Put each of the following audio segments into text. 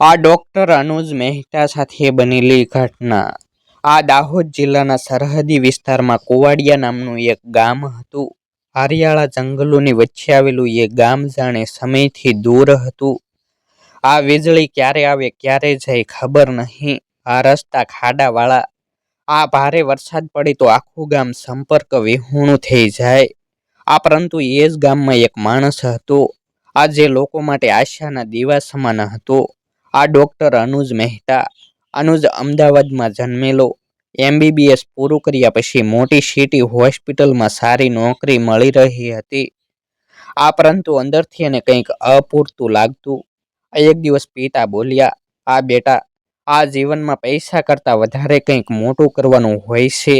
આ ડોક્ટર અનુજ મહેતા સાથે બનેલી ઘટના. આ દાહોદ જિલ્લાના સરહદી વિસ્તારમાં કુવાડિયા નામનું એક ગામ હતું. હરિયાળા જંગલોની વચ્ચે આવેલું એ ગામ જાણે સમયથી દૂર હતું. આ વીજળી ક્યારે આવે, ક્યારે જાય ખબર નહીં. આ રસ્તા ખાડાવાળા. આ ભારે વરસાદ પડે તો આખું ગામ સંપર્ક વિહોણું થઈ જાય. આ પરંતુ એ જ ગામમાં એક માણસ હતો. આ જે લોકો માટે આશાના દીવા સમાન હતો. આ ડૉક્ટર અનુજ મહેતા અનુજ અમદાવાદમાં જન્મેલો. એમબીબીએસ પૂરું કર્યા પછી મોટી સિટી હોસ્પિટલમાં સારી નોકરી મળી રહી હતી. આ પરંતુ અંદરથી એને કંઈક અપૂરતું લાગતું. એક દિવસ પિતા બોલ્યા, આ બેટા, આ જીવનમાં પૈસા કરતાં વધારે કંઈક મોટું કરવાનું હોય છે.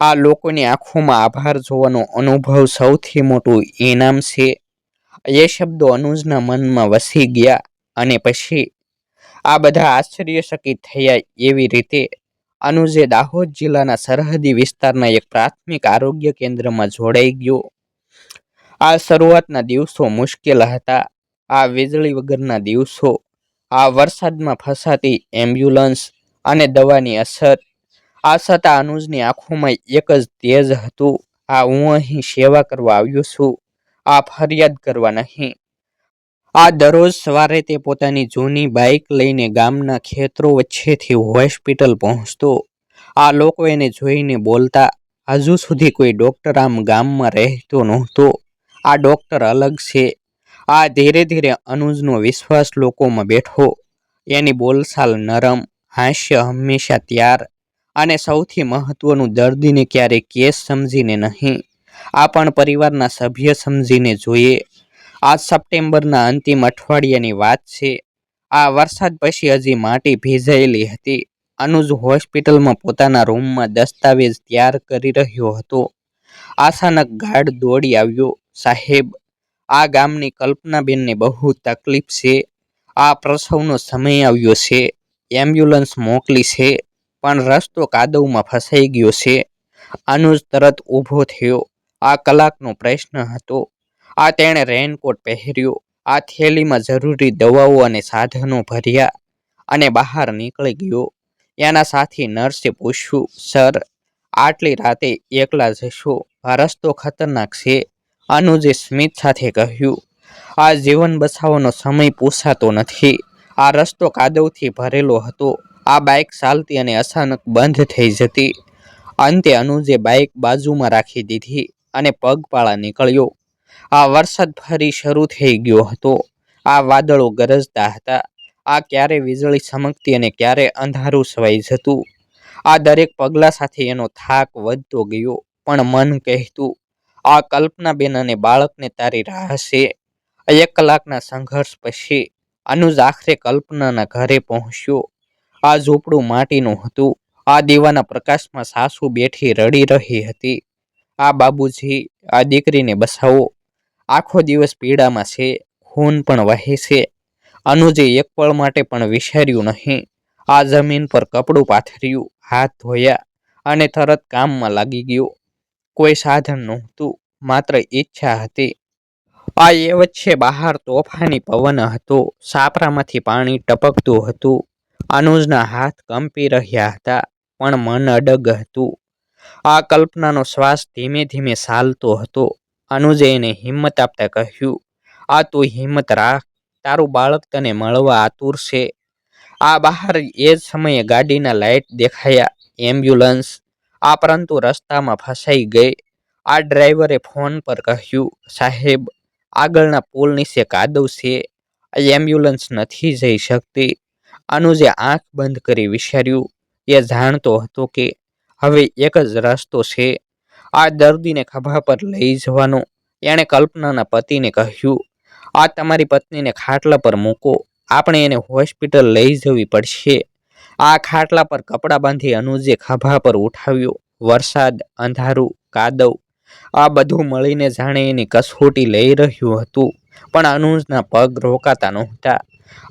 આ લોકોની આંખોમાં આભાર જોવાનો અનુભવ સૌથી મોટું ઇનામ છે. એ શબ્દો અનુજના મનમાં વસી ગયા અને પછી આ બધા આશ્ચર્યચકિત થયા એવી રીતે અનુજે દાહોદ જિલ્લાના સરહદી વિસ્તારના એક પ્રાથમિક આરોગ્ય કેન્દ્રમાં જોડાઈ ગયો. આ શરૂઆતના દિવસો મુશ્કેલ હતા. આ વીજળી વગરના દિવસો, આ વરસાદમાં ફસાતી એમ્બ્યુલન્સ અને દવાની અસર, આ છતાં અનુજની આંખોમાં એક જ તેજ હતું. આ હું અહીં સેવા કરવા આવ્યો છું. આ ફરિયાદ કરવા નહીં. આ દરરોજ સવારે તે પોતાની જૂની બાઇક લઈને ગામના ખેતરો વચ્ચેથી હોસ્પિટલ પહોંચતો. આ લોકો એને જોઈને બોલતા, હજુ સુધી કોઈ ડૉક્ટર આમ ગામમાં રહેતો નહોતો. આ ડૉક્ટર અલગ છે. આ ધીરે ધીરે અનુજનો વિશ્વાસ લોકોમાં બેઠો. એની બોલચાલ નરમ, હાસ્ય હંમેશા ત્યાર અને સૌથી મહત્વનું, દર્દીને ક્યારેય કેસ સમજીને નહીં. આ પણ પરિવારના સભ્ય સમજીને જોઈએ. આ સપ્ટેમ્બરના અંતિમ અઠવાડિયાની વાત છે. આ વરસાદ પછી હજી માટી ભીજાયેલી હતી. અનુજ હોસ્પિટલમાં પોતાના રૂમમાં દસ્તાવેજ તૈયાર કરી રહ્યો હતો. અચાનક ગાર્ડ દોડી આવ્યો. સાહેબ, આ ગામની કલ્પનાબેનને બહુ તકલીફ છે. આ પ્રસવનો સમય આવ્યો છે. એમ્બ્યુલન્સ મોકલી છે, પણ રસ્તો કાદવમાં ફસાઈ ગયો છે. અનુજ તરત ઊભો થયો. આ કલાકનો પ્રશ્ન હતો. આ તેણે રેનકોટ પહેર્યો. આ થેલીમાં જરૂરી દવાઓ અને સાધનો ભર્યા અને બહાર નીકળી ગયો. એના સાથી નર્સે પૂછ્યું, સર, આટલી રાતે એકલા જશો? આ રસ્તો ખતરનાક છે. અનુજે સ્મિત સાથે કહ્યું, આ જીવન બચાવવાનો સમય પૂછાતો નથી. આ રસ્તો કાદવથી ભરેલો હતો. આ બાઇક ચાલતી અને અચાનક બંધ થઈ જતી. અંતે અનુજે બાઇક બાજુમાં રાખી દીધી અને પગપાળા નીકળ્યો. આ વરસાદ ફરી શરૂ થઈ ગયો હતો. આ વાદળો ગરજતા હતા. આ ક્યારે વીજળી ચમકતી અને ક્યારે અંધારું છવાઈ જતું. આ દરેક પગલા સાથે એનો થાક વધતો ગયો, પણ મન કહેતું, આ કલ્પનાબેન અને બાળકને તારી રાહ છે એક કલાકના સંઘર્ષ પછી અનુજ આખરે કલ્પનાના ઘરે પહોંચ્યો. આ ઝૂંપડું માટીનું હતું. આ દીવાના પ્રકાશમાં સાસુ બેઠી રડી રહી હતી. આ બાબુજી, આ દીકરીને બસાવો. આખો દિવસ પીડામાં છે, ખૂન પણ વહે છે. અનુજે એક પળ માટે પણ વિચાર્યું નહીં. આ જમીન પર કપડું પાથર્યું, હાથ ધોયા અને તરત કામમાં લાગી ગયો. કોઈ સાધન નહોતું, માત્ર ઈચ્છા હતી. આ એ વચ્ચે બહાર તોફાની પવન હતો. સાપરામાંથી પાણી ટપકતું હતું. અનુજના હાથ કંપી રહ્યા હતા, પણ મન અડગ હતું. આ કલ્પનાનો શ્વાસ ધીમે ધીમે ચાલતો હતો. અનુજે એને હિંમત આપતા કહ્યું, આ તું હિંમત રાખ, તારું બાળક તને મળવા આતુર છે. આ બહાર એ જ સમયે ગાડીના લાઇટ દેખાયા, એમ્બ્યુલન્સ. આ પરંતુ રસ્તામાં ફસાઈ ગઈ. આ ડ્રાઈવરે ફોન પર કહ્યું, સાહેબ, આગળના પુલ નીચે કાદવ છે. એમ્બ્યુલન્સ નથી જઈ શકતી. અનુજે આંખ બંધ કરી વિચાર્યું. એ જાણતો હતો કે હવે એક જ રસ્તો છે. આ દર્દીને ખભા પર લઈ જવાનો. એણે કલ્પનાના પતિને કહ્યું, આ તમારી પત્નીને ખાટલા પર મૂકો. આપણે એને હોસ્પિટલ લઈ જવી પડશે. આ ખાટલા પર કપડાં બાંધી અનુજે ખભા પર ઉઠાવ્યો. વરસાદ, અંધારું, કાદવ, આ બધું મળીને જાણે એની કસોટી લઈ રહ્યું હતું. પણ અનુજના પગ રોકાતા નહોતા.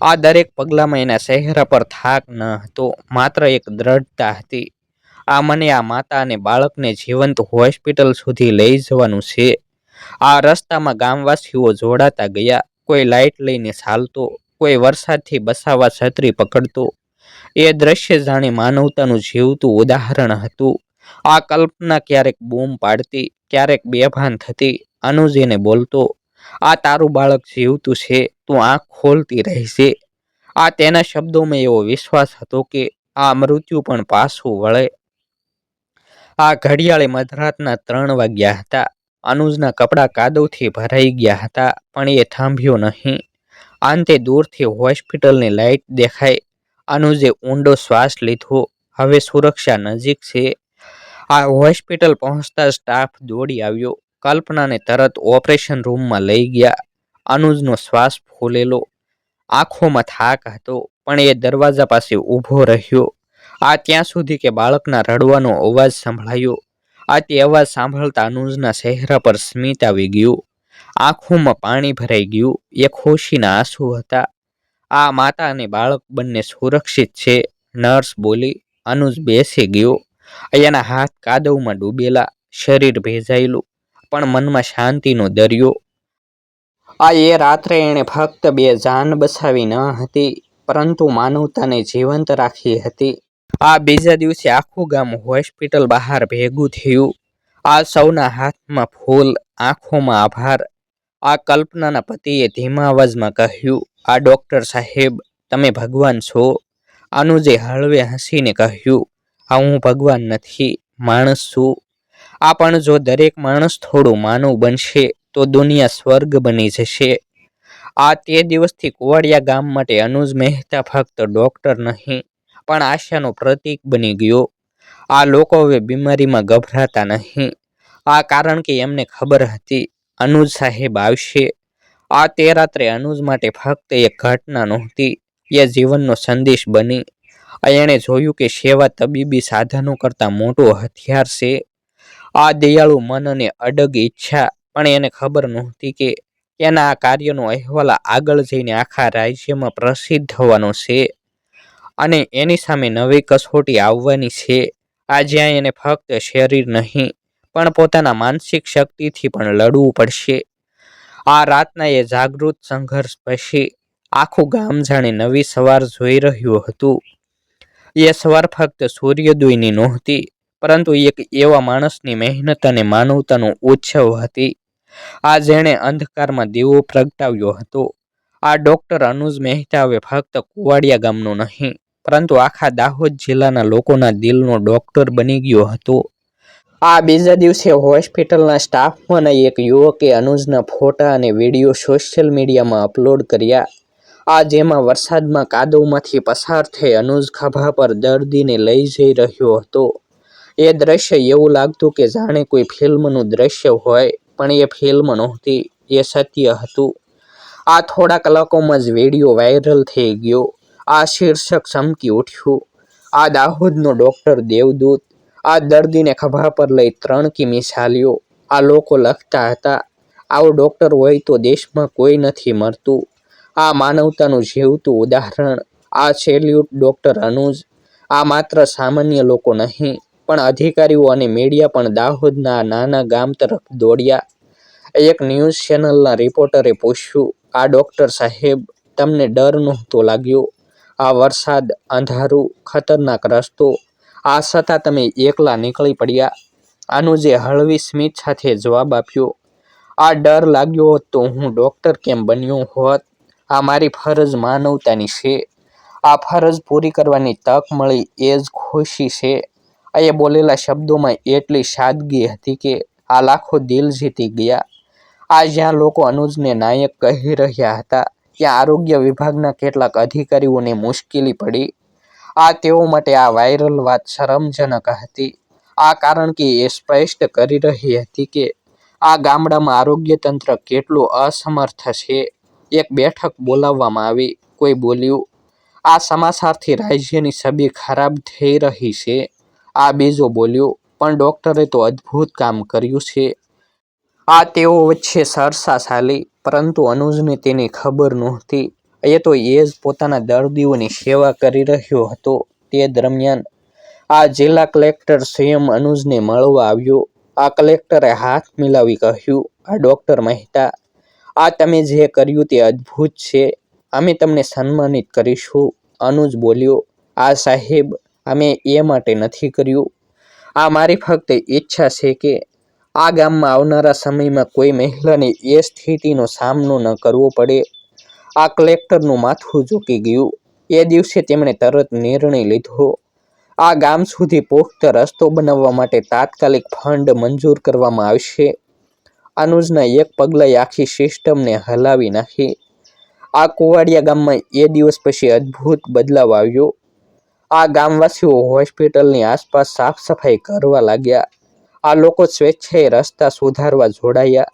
આ દરેક પગલામાં એના ચહેરા પર થાક ન હતો. માત્ર એક દ્રઢતા હતી. આ મને આ માતા અને બાળકને જીવંત હોસ્પિટલ સુધી લઈ જવાનું છે. આ રસ્તામાં ગામવાસીઓ જોડાતા ગયા. કોઈ લાઇટ લઈને ચાલતો, કોઈ વરસાદથી બસાવા છત્રી પકડતો. એ દ્રશ્ય જાણે માનવતાનું જીવતું ઉદાહરણ હતું. આ કલ્પના ક્યારેક બૂમ પાડતી, ક્યારેક બેભાન થતી, અનુજીને બોલતો, આ તારું બાળક જીવતું છે, તું આંખ ખોલતી રહેશે આ તેના શબ્દોમાં એવો વિશ્વાસ હતો કે આ મૃત્યુ પણ પાછું વળે. આ ઘડિયાળે મધરાતના ત્રણ વાગ્યા હતા. અનુજના કપડાં કાદવથી ભરાઈ ગયા હતા, પણ એ થાંભ્યો નહીં. અંતે દૂરથી હોસ્પિટલની લાઇટ દેખાઈ. અનુજે ઊંડો શ્વાસ લીધો. હવે સુરક્ષા નજીક છે. આ હોસ્પિટલ પહોંચતા સ્ટાફ દોડી આવ્યો. કલ્પનાને તરત ઓપરેશન રૂમમાં લઈ ગયા. અનુજનો શ્વાસ ફૂલેલો. આંખોમાં થાક હતો, પણ એ દરવાજા પાસે ઊભો રહ્યો. આ ત્યાં સુધી કે બાળકના રડવાનો અવાજ સંભળાયો. આ તે અવાજ સાંભળતા અનુજના ચહેરા પર સ્મિત આવી ગયું. આંખોમાં પાણી ભરાઈ ગયું. એ ખુશીના આંસુ હતા. આ માતા અને બાળક બંને સુરક્ષિત છે. નર્સ બોલી, અનુજ બેસી ગયો. એના હાથ કાદવમાં ડૂબેલા, શરીર ભેજાયેલું, પણ મનમાં શાંતિનો દરિયો. આ એ રાત્રે એણે ફક્ત બે જાન બસાવી ન હતી, પરંતુ માનવતાને જીવંત રાખી હતી. આ બીજા દિવસે આખું ગામ હોસ્પિટલ બહાર ભેગું થયું. આ સૌના હાથમાં ફૂલ, આંખોમાં આભાર. આ કલ્પનાના પતિએ ધીમા અવાજમાં કહ્યું, આ ડૉક્ટર સાહેબ, તમે ભગવાન છો. અનુજે હળવે હસીને કહ્યું, આ હું ભગવાન નથી, માણસ છું. આ પણ જો દરેક માણસ થોડું માનવ બનશે, તો દુનિયા સ્વર્ગ બની જશે. આ તે દિવસથી કુવાડિયા ગામ માટે અનુજ મહેતા ફક્ત ડૉક્ટર નહીં પણ આશાનો પ્રતીક બની ગયો. આ લોકો હવે બીમારીમાં ગભરાતા નહીં. આ કારણ કે એમને ખબર હતી. અનુજ સાહેબ આવશે. આ તે રાત્રે અનુજ માટે ફક્ત એક ઘટના નહોતી. એ જીવનનો સંદેશ બની. એણે જોયું કે સેવા તબીબી સાધનો કરતાં મોટું હથિયાર છે. આ દયાળુ મન અને અડગ ઈચ્છા, પણ એને ખબર નહોતી કે એના આ કાર્યનો અહેવાલ આગળ જઈને આખા રાજ્યમાં પ્રસિદ્ધ થવાનો છે. અને એની સામે નવી કસોટી આવવાની છે. આ જ્યાં એને ફક્ત શરીર નહીં, પણ પોતાના માનસિક શક્તિથી પણ લડવું પડશે. આ રાતના એ જાગૃત સંઘર્ષ પછી આખું ગામ જાણે નવી સવાર જોઈ રહ્યું હતું. એ સવાર ફક્ત સૂર્યોદયની નહોતી, પરંતુ એક એવા માણસની મહેનત અને માનવતાનો ઉત્સવ હતી. આ જેણે અંધકારમાં દીવો પ્રગટાવ્યો હતો. આ ડૉક્ટર અનુજ મહેતા હવે ફક્ત કુવાડિયા ગામનું નહીં પરંતુ આખા દાહોદ જિલ્લાના લોકોના દિલનો ડોક્ટર બની ગયો હતો. આ બીજા દિવસે હોસ્પિટલના સ્ટાફમાંના એક યુવકે અનુજના ફોટા અને વીડિયો સોશિયલ મીડિયામાં અપલોડ કર્યા. આ જેમાં વરસાદમાં કાદવમાંથી પસાર થઈ અનુજ ખભા પર દર્દીને લઈ જઈ રહ્યો હતો. એ દ્રશ્ય એવું લાગતું કે જાણે કોઈ ફિલ્મનું દ્રશ્ય હોય, પણ એ ફિલ્મ નહોતી, એ સત્ય હતું. આ થોડા કલાકોમાં જ વીડિયો વાયરલ થઈ ગયો. આ શીર્ષક ચમકી ઉઠ્યું. આ દાહોદનો ડોક્ટર દેવદૂત. આ દર્દીને ખભા પર લઈ ત્રણ કિમી ચાલ્યો. આ લોકો લખતા હતા, આવો ડોક્ટર હોય તો દેશમાં કોઈ નથી મરતું. આ માનવતાનું જીવતું ઉદાહરણ. આ સેલ્યુટ ડોક્ટર અનુજ. આ માત્ર સામાન્ય લોકો નહીં, પણ અધિકારીઓ અને મીડિયા પણ દાહોદના નાના ગામ તરફ દોડ્યા. એક ન્યૂઝ ચેનલના રિપોર્ટરે પૂછ્યું, આ ડોક્ટર સાહેબ, તમને ડર નહોતો લાગ્યો? આ વરસાદ, અંધારું, ખતરનાક રસ્તો, આ છતાં તમે એકલા નીકળી પડ્યા. અનુજે હળવી સ્મિત સાથે જવાબ આપ્યો, આ ડર લાગ્યો હોત તો હું ડોક્ટર કેમ બન્યો હોત? આ મારી ફરજ માનવતાની છે. આ ફરજ પૂરી કરવાની તક મળી એ જ ખુશી છે. એ બોલેલા શબ્દોમાં એટલી સાદગી હતી કે આ લાખો દિલ જીતી ગયા. આ જ્યાં લોકો અનુજને નાયક કહી રહ્યા હતા ત્યાં આરોગ્ય વિભાગના કેટલાક અધિકારીઓને મુશ્કેલી પડી. આ તેઓ માટે આ વાયરલ વાત શરમજનક હતી. આ કારણ કે એ સ્પષ્ટ કરી રહી હતી કે આ ગામડામાં આરોગ્ય તંત્ર કેટલું અસમર્થ છે. એક બેઠક બોલાવવામાં આવી. કોઈ બોલ્યું, આ સમાચારથી રાજ્યની છબી ખરાબ થઈ રહી છે. આ બીજો બોલ્યો, પણ ડૉક્ટરે તો અદ્ભુત કામ કર્યું છે. આ તેઓ વચ્ચે સરસા ચાલી, પરંતુ અનુજને તેની ખબર નહોતી. એ તો એ જ પોતાના દર્દીઓની સેવા કરી રહ્યો હતો. તે દરમિયાન આ જિલ્લા કલેક્ટર સ્વયં અનુજને મળવા આવ્યો. આ કલેક્ટરે હાથ મિલાવી કહ્યું, આ ડૉક્ટર મહેતા, આ તમે જે કર્યું તે અદ્ભુત છે. અમે તમને સન્માનિત કરીશું. અનુજ બોલ્યો, આ સાહેબ, અમે એ માટે નથી કર્યું. આ મારી ફક્ત ઈચ્છા છે કે આ ગામમાં આવનારા સમયમાં કોઈ મહિલાને એ સ્થિતિનો સામનો ન કરવો પડે. આ કલેક્ટરનું માથું ઝૂકી ગયું. એ દિવસે તેમણે તરત નિર્ણય લીધો. આ ગામ સુધી પુખ્ત રસ્તો બનાવવા માટે તાત્કાલિક ફંડ મંજૂર કરવામાં આવશે. અનુજના એક પગલાએ આખી સિસ્ટમને હલાવી નાખી. આ કુવાડિયા ગામમાં એ દિવસ પછી અદ્ભુત બદલાવ આવ્યો. આ ગામવાસીઓ હોસ્પિટલની આસપાસ સાફ સફાઈ કરવા લાગ્યા. આ લોકો સ્વેચ્છાએ રસ્તા સુધારવા જોડાયા.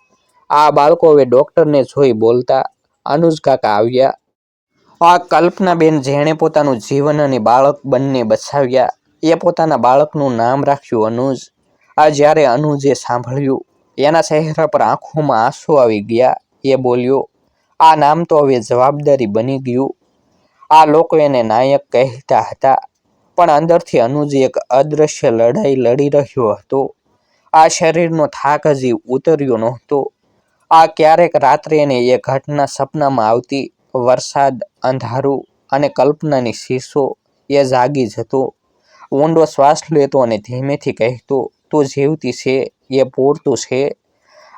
આ બાળકો હવે ડૉક્ટરને જોઈ બોલતા અનુજ કાકા આવ્યા. આ કલ્પનાબેન જેણે પોતાનું જીવન અને બાળક બંને બચાવ્યા. એ પોતાના બાળકનું નામ રાખ્યું અનુજ. આ જ્યારે અનુજે સાંભળ્યું, એના ચહેરા પર આંખોમાં આંસુ આવી ગયા. એ બોલ્યો, આ નામ તો હવે જવાબદારી બની ગયું. આ લોકો એને નાયક કહેતા હતા, પણ અંદરથી અનુજ એક અદૃશ્ય લડાઈ લડી રહ્યો હતો. આ શરીરનો થાક હજી ઉતર્યો નહોતો. આ ક્યારેક રાત્રે એને એ ઘટના સપનામાં આવતી વરસાદ, અંધારું અને કલ્પનાની શીશો એ જાગી જતો. ઊંડો શ્વાસ લેતો અને ધીમેથી કહેતો, તું જીવતી છે, એ પૂરતું છે.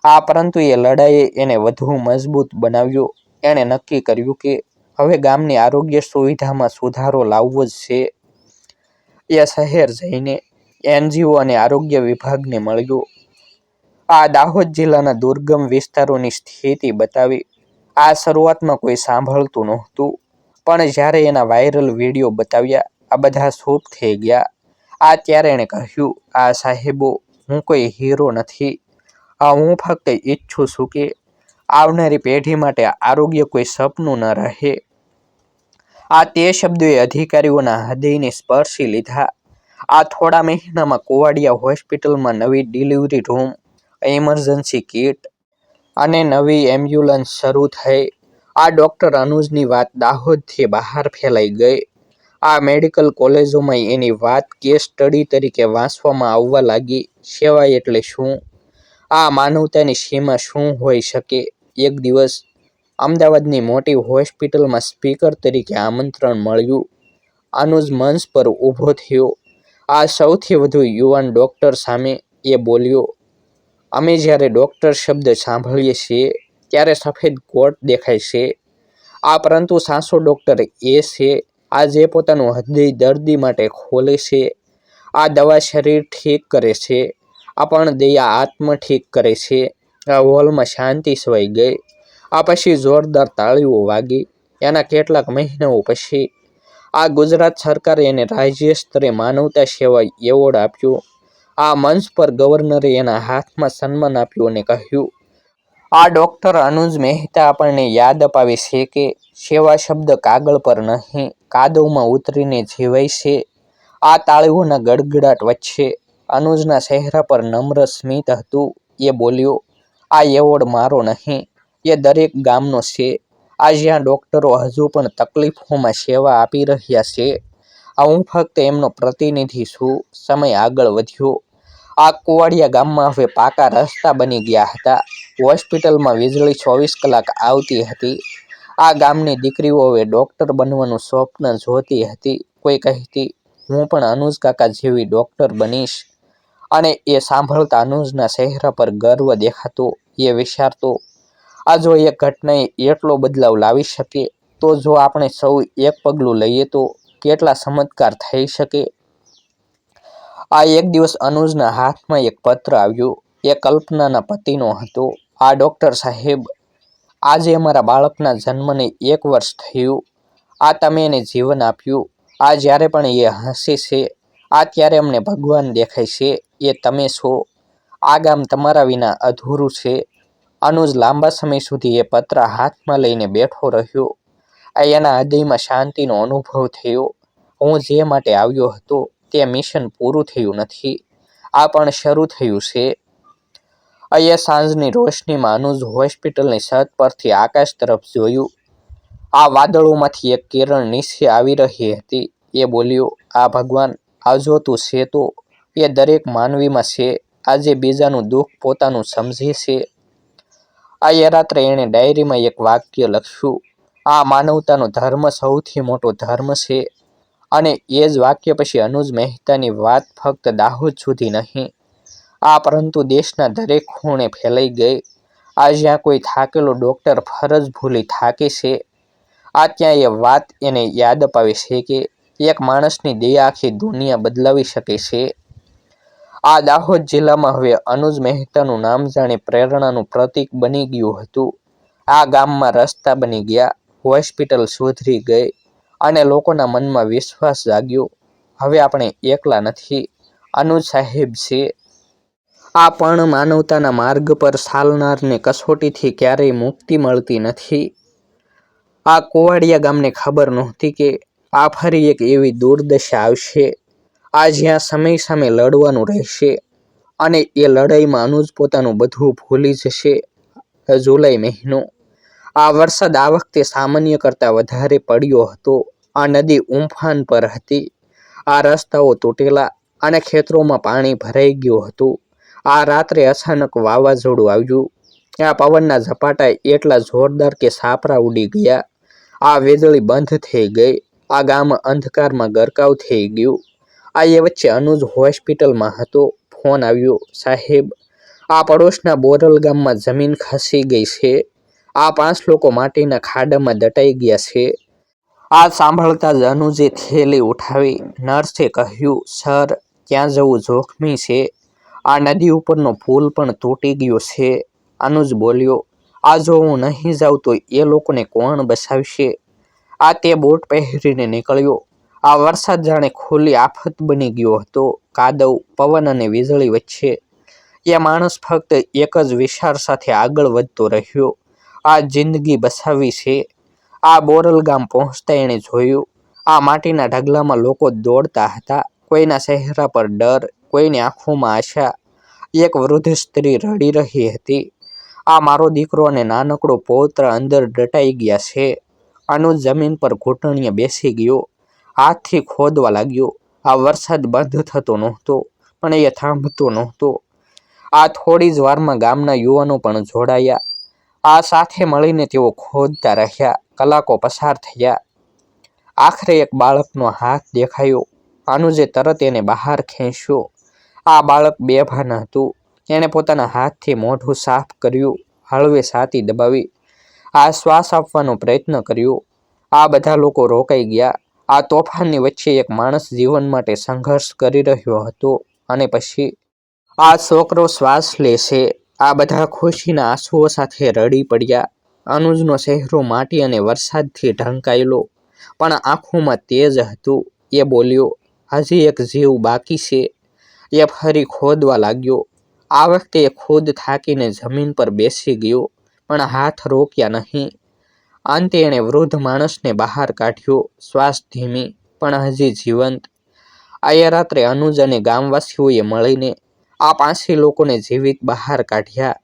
આ પરંતુ એ લડાઈએ એને વધુ મજબૂત બનાવ્યો. એણે નક્કી કર્યું કે હવે ગામની આરોગ્ય સુવિધામાં સુધારો લાવવો જ છે. એ શહેર જઈને એનજીઓ અને આરોગ્ય વિભાગને મળ્યું. આ દાહોદ જિલ્લાના દુર્ગમ વિસ્તારોની સ્થિતિ બતાવી આ શરૂઆતમાં કોઈ સાંભળતું નહોતું. પણ જ્યારે એના વાયરલ વીડિયો બતાવ્યા, આ બધા ચૂપ થઈ ગયા. આ ત્યારે એણે કહ્યું, આ સાહેબો, હું કોઈ હીરો નથી. આ હું ફક્ત ઈચ્છું છું કે આવનારી પેઢી માટે આરોગ્ય કોઈ સપનું ન રહે. આ તે શબ્દોએ અધિકારીઓના હૃદયને સ્પર્શી લીધા. આ થોડા મહિનામાં કોવાડિયા હોસ્પિટલમાં નવી ડિલિવરી રૂમ ઇમરજન્સી કિટ અને નવી એમ્બ્યુલન્સ શરૂ થઈ. આ ડૉક્ટર અનુજની વાત દાહોદથી બહાર ફેલાઈ ગઈ. આ મેડિકલ કોલેજોમાં એની વાત કેસ સ્ટડી તરીકે વાંચવામાં આવવા લાગી. સેવા એટલે શું? આ માનવતાની સીમા શું હોઈ શકે? એક દિવસ અમદાવાદની મોટી હોસ્પિટલમાં સ્પીકર તરીકે આમંત્રણ મળ્યું. અનુજ મંચ પર ઊભો થયો. આ સૌથી વધુ યુવાન ડૉક્ટર સામે એ બોલ્યો, અમે જ્યારે ડૉક્ટર શબ્દ સાંભળીએ છીએ, ત્યારે સફેદ કોટ દેખાય છે. આ પરંતુ સાસો ડૉક્ટર એ છે. આ જે પોતાનું હૃદય દર્દી માટે ખોલે છે, આ દવા શરીર ઠીક કરે છે. આ પણ દયા આત્મ ઠીક કરે છે. આ હોલમાં શાંતિ છવાઈ ગઈ. આ પછી જોરદાર તાળીઓ વાગી. એના કેટલાક મહિનાઓ પછી આ ગુજરાત સરકારે એને રાજ્ય સ્તરે માનવતા સેવા એવોર્ડ આપ્યો. આ મંચ પર ગવર્નરે એના હાથમાં સન્માન આપ્યું અને કહ્યું, આ ડૉક્ટર અનુજ મહેતા આપણને યાદ અપાવે છે કે સેવા શબ્દ કાગળ પર નહીં, કાદવમાં ઉતરીને જીવાય છે. આ તાળીઓના ગડગડાટ વચ્ચે અનુજના ચહેરા પર નમ્ર સ્મિત હતું. એ બોલ્યો, આ એવોર્ડ મારો નહીં, એ દરેક ગામનો છે. આ જ્યાં ડૉક્ટરો હજુ પણ તકલીફોમાં સેવા આપી રહ્યા છે. આ હું ફક્ત એમનો પ્રતિનિધિ છું. સમય આગળ વધ્યો. આ કુવાડિયા ગામમાં હવે પાકા રસ્તા બની ગયા હતા. હોસ્પિટલમાં વીજળી ચોવીસ કલાક આવતી હતી. આ ગામની દીકરીઓ હવે ડૉક્ટર બનવાનું સ્વપ્ન જોતી હતી. કોઈ કહેતી, હું પણ અનુજ કાકા જેવી ડૉક્ટર બનીશ. અને એ સાંભળતા અનુજના ચહેરા પર ગર્વ દેખાતો, એ વિચારતો આ જો એક ઘટનાએ એટલો બદલાવ લાવી શકે, તો જો આપણે સૌ એક પગલું લઈએ તો કેટલા ચમત્કાર થઈ શકે? આ એક દિવસ અનુજના હાથમાં એક પત્ર આવ્યો. એ કલ્પનાના પતિનો હતો. આ ડૉક્ટર સાહેબ, આજે અમારા બાળકના જન્મને એક વર્ષ થયું. આ તમે એને જીવન આપ્યું. આ જ્યારે પણ એ હસે છે, આ ત્યારે અમને ભગવાન દેખાય છે. એ તમે છો. આ ગામ તમારા વિના અધૂરું છે. અનુજ લાંબા સમય સુધી એ પત્ર હાથમાં લઈને બેઠો રહ્યો. આ એના હૃદયમાં શાંતિનો અનુભવ થયો. હું જે માટે આવ્યો હતો તે મિશન પૂરું થયું નથી. આ પણ શરૂ થયું છે. અહીંયા સાંજની રોશનીમાં અનુજ હોસ્પિટલની છત પરથી આકાશ તરફ જોયું. આ વાદળોમાંથી એક કિરણ નીચે આવી રહી હતી. એ બોલ્યો, આ ભગવાન, આ જો તું છે તો એ દરેક માનવીમાં છે. આજે બીજાનું દુઃખ પોતાનું સમજે છે. આ રાત્રે એણે ડાયરીમાં એક વાક્ય લખ્યું. આ માનવતાનો ધર્મ સૌથી મોટો ધર્મ છે અને એ જ વાક્ય પછી અનુજ મહેતાની વાત ફક્ત દાહોદ સુધી નહીં. આ પરંતુ દેશના દરેક ખૂણે ફેલાઈ ગઈ. આ જ્યાં કોઈ થાકેલો ડૉક્ટર ફરજ ભૂલી થાકે છે, આ ત્યાં એ વાત એને યાદ અપાવે છે કે એક માણસની દયા આખી દુનિયા બદલાવી શકે છે. આ દાહોદ જિલ્લામાં હવે અનુજ મહેતાનું નામ જાણે પ્રેરણાનું પ્રતીક બની ગયું હતું. આ ગામમાં રસ્તા બની ગયા, હોસ્પિટલ સુધરી ગઈ અને લોકોના મનમાં વિશ્વાસ જાગ્યો. હવે આપણે એકલા નથી, અનુજ સાહેબ છે. આ પણ માનવતાના માર્ગ પર ચાલનારને કસોટીથી ક્યારેય મુક્તિ મળતી નથી. આ કોવાડિયા ગામને ખબર નહોતી કે આ ફરી એક એવી દુર્દશા આવશે. આ જ્યાં સમય સામે લડવાનું રહેશે અને એ લડાઈમાં અનુજ પોતાનું બધું ભૂલી જશે જુલાઈ મહિનો. આ વરસાદ આ વખતે સામાન્ય કરતાં વધારે પડ્યો હતો. આ નદી ઉંફાન પર હતી. આ રસ્તાઓ તૂટેલા અને ખેતરોમાં પાણી ભરાઈ ગયું હતું. આ રાત્રે અચાનક વાવાઝોડું આવ્યું. આ પવનના ઝપાટા એટલા જોરદાર કે સાપરા ઉડી ગયા. આ વીજળી બંધ થઈ ગઈ. આ ગામ અંધકારમાં ગરકાવ થઈ ગયું. આ એ વચ્ચે અનુજ હોસ્પિટલમાં હતો. ફોન આવ્યો, સાહેબ, આ પડોશના બોરલ ગામમાં જમીન ખસી ગઈ છે. આ પાંચ લોકો માટીના ખાડામાં દટાઈ ગયા છે. આ સાંભળતા જ અનુજે થેલી ઉઠાવી નર્સે કહ્યું, સર ત્યાં જવું જોખમી છે? આ નદી ઉપરનો પુલ પણ તૂટી ગયો છે. અનુજ બોલ્યો, આ જો હું નહીં જાઉં તો એ લોકોને કોણ બસાવશે? આ તે બોટ પહેરીને નીકળ્યો. આ વરસાદ જાણે ખુલ્લી આફત બની ગયો હતો. કાદવ, પવન અને વીજળી વચ્ચે એ માણસ ફક્ત એક જ વિચાર સાથે આગળ વધતો રહ્યો. આ જિંદગી બસાવી છે. આ બોરલ ગામ પહોંચતા એણે જોયું. આ માટીના ઢગલામાં લોકો દોડતા હતા. કોઈના ચહેરા પર ડર, કોઈની આંખોમાં આશા. એક વૃદ્ધ સ્ત્રી રડી રહી હતી. આ મારો દીકરો અને નાનકડો પૌત્ર અંદર દટાઈ ગયા છે. અનુજ જમીન પર ઘૂંટણીએ બેસી ગયો. હાથથી ખોદવા લાગ્યો. આ વરસાદ બંધ થતો નહોતો, પણ એ થાંભતો નહોતો. આ થોડી જ વારમાં ગામના યુવાનો પણ જોડાયા. આ સાથે મળીને તેઓ ખોદતા રહ્યા, કલાકો પસાર થયા. આખરે એક બાળકનો હાથ દેખાયો. અનુજે તરત એને બહાર ખેંચ્યો. આ બાળક બેભાન હતું. એણે પોતાના હાથથી મોઢું સાફ કર્યું, હળવે છાતી દબાવી. આ શ્વાસ આપવાનો પ્રયત્ન કર્યો. આ બધા લોકો રોકાઈ ગયા. આ તોફાનની વચ્ચે એક માણસ જીવન માટે સંઘર્ષ કરી રહ્યો હતો અને પછી આ છોકરો શ્વાસ લેશે આ બધા ખુશીના આંસુઓ સાથે રડી પડ્યા. અનુજનો ચહેરો માટી અને વરસાદથી ઢંકાયેલો, પણ આંખોમાં તેજ હતું. એ બોલ્યો, હજી એક જીવ બાકી છે. એ ફરી ખોદવા લાગ્યો. આ વખતે એ ખુદ થાકીને જમીન પર બેસી ગયો, પણ હાથ રોક્યા નહીં. અંતે એણે વૃદ્ધ માણસને બહાર કાઢ્યો. શ્વાસ ધીમી, પણ હજી જીવંત. આ રાત્રે અનુજ અને ગામવાસીઓએ મળીને આ પાંચી લોકોને જીવિત બહાર કાઢ્યા.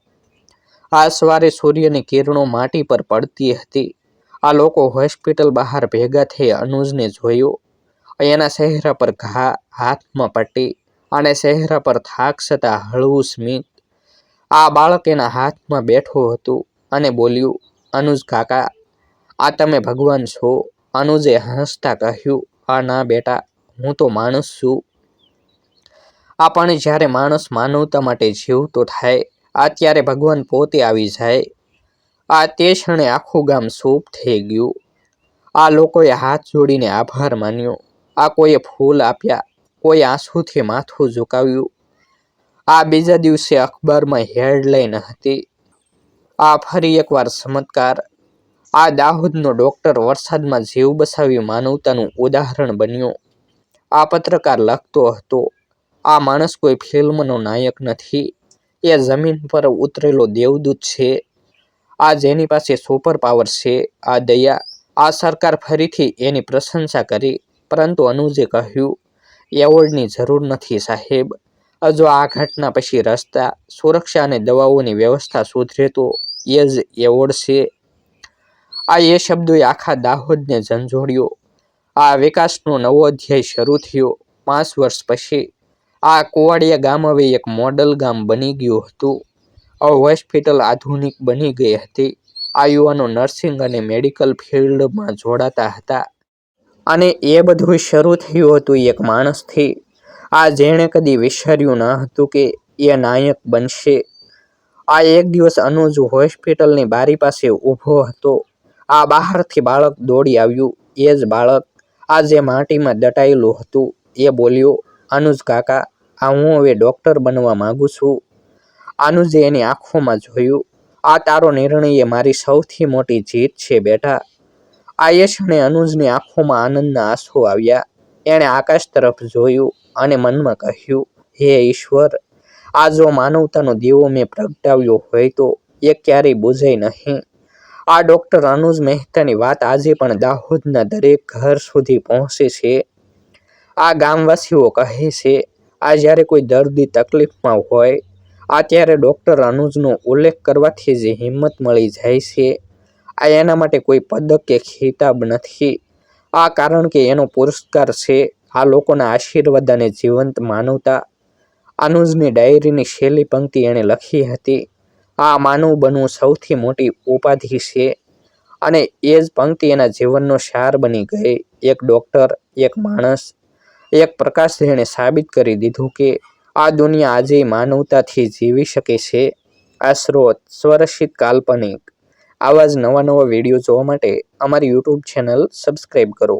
આ સવારે સૂર્યની કિરણો માટી પર પડતી હતી. આ લોકો હોસ્પિટલ બહાર ભેગા થઈ અનુજને જોયો. એના ચહેરા પર ઘા હાથમાં પટ્ટી અને ચહેરા પર થાક છતાં હળવું સ્મિત. આ બાળક એના હાથમાં બેઠું હતું અને બોલ્યું, અનુજ કાકા આ તમે ભગવાન છો. અનુજે હસતા કહ્યું, આ ના બેટા, હું તો માણસ છું. આ પણ જ્યારે માણસ માનવતા માટે જીવતો થાય, આ ત્યારે ભગવાન પોતે આવી જાય. આ તે ક્ષણે આખું ગામ સૂપ થઈ ગયું. આ લોકોએ હાથ જોડીને આભાર માન્યો. આ કોઈએ ફૂલ આપ્યા કોઈ આંસુથી માથું ઝુકાવ્યું. આ બીજા દિવસે અખબારમાં હેડલાઇન હતી. આ ફરી એકવાર ચમત્કાર આ દાહોદનો ડોક્ટર વરસાદમાં જીવ બસાવી માનવતાનું ઉદાહરણ બન્યો. આ પત્રકાર લખતો હતો, આ માણસ કોઈ ફિલ્મનો નાયક નથી. એ જમીન પર ઉતરેલો દેવદૂત છે. આ જેની પાસે સુપર પાવર છે. આ દયા, આ સરકાર ફરીથી એની પ્રશંસા કરી. પરંતુ અનુજે કહ્યું, એવોર્ડની જરૂર નથી સાહેબ. જો આ ઘટના પછી રસ્તા, સુરક્ષા અને દવાઓની વ્યવસ્થા સુધરે તો એ જ એવોર્ડ છે. આ એ શબ્દોએ આખા દાહોદને ઝંઝોડ્યો. આ વિકાસનો નવો અધ્યાય શરૂ થયો પાંચ વર્ષ પછી. આ કુવાડિયા ગામ હવે એક મોડલ ગામ બની ગયું હતું. આ હોસ્પિટલ આધુનિક બની ગઈ હતી. આ યુવાનો નર્સિંગ અને મેડિકલ ફિલ્ડમાં જોડાતા હતા. અને એ બધું શરૂ થયું હતું એક માણસથી. આ જેણે કદી વિચાર્યું ન હતું કે એ નાયક બનશે. આ એક દિવસ અનુજ હોસ્પિટલની બારી પાસે ઊભો હતો. આ બહારથી બાળક દોડી આવ્યું. એ જ બાળક આ જે માટીમાં દટાયેલું હતું. એ બોલ્યું, અનુજ કાકા, આ હું હવે ડૉક્ટર બનવા માગું છું. અનુજે એની આંખોમાં જોયું, આ તારો નિર્ણય એ મારી સૌથી મોટી જીત છે બેટા. આ ક્ષણે અનુજની આંખોમાં આનંદના આંસુ આવ્યા. એણે આકાશ તરફ જોયું અને મનમાં કહ્યું, હે ઈશ્વર, આ જો માનવતાનો દીવો મેં પ્રગટાવ્યો હોય તો એ ક્યારેય બુઝાય નહીં. આ ડૉક્ટર અનુજ મહેતાની વાત આજે પણ દાહોદના દરેક ઘર સુધી પહોંચે છે. આ ગામવાસીઓ કહે છે, આ જ્યારે કોઈ દર્દી તકલીફમાં હોય, આ ત્યારે ડૉક્ટર અનુજનો ઉલ્લેખ કરવાથી જે હિંમત મળી જાય છે. આ એના માટે કોઈ પદક કે ખિતાબ નથી. આ કારણ કે એનો પુરસ્કાર છે. આ લોકોના આશીર્વાદ અને જીવંત માનવતા. અનુજની ડાયરીની છેલ્લી પંક્તિ એણે લખી હતી. આ માનવ બનવું સૌથી મોટી ઉપાધિ છે અને એ જ પંક્તિ એના જીવનનો સાર બની ગઈ. એક ડૉક્ટર, એક માણસ, એક પ્રકાશ જેણે સાબિત કરી દીધું કે આ દુનિયા આજે માનવતાથી જીવી શકે છે. આ સ્રોત સ્વરક્ષિત કાલ્પનિક. આવા જ નવા નવા વીડિયો જોવા માટે અમારી યુટ્યુબ ચેનલ સબસ્ક્રાઈબ કરો.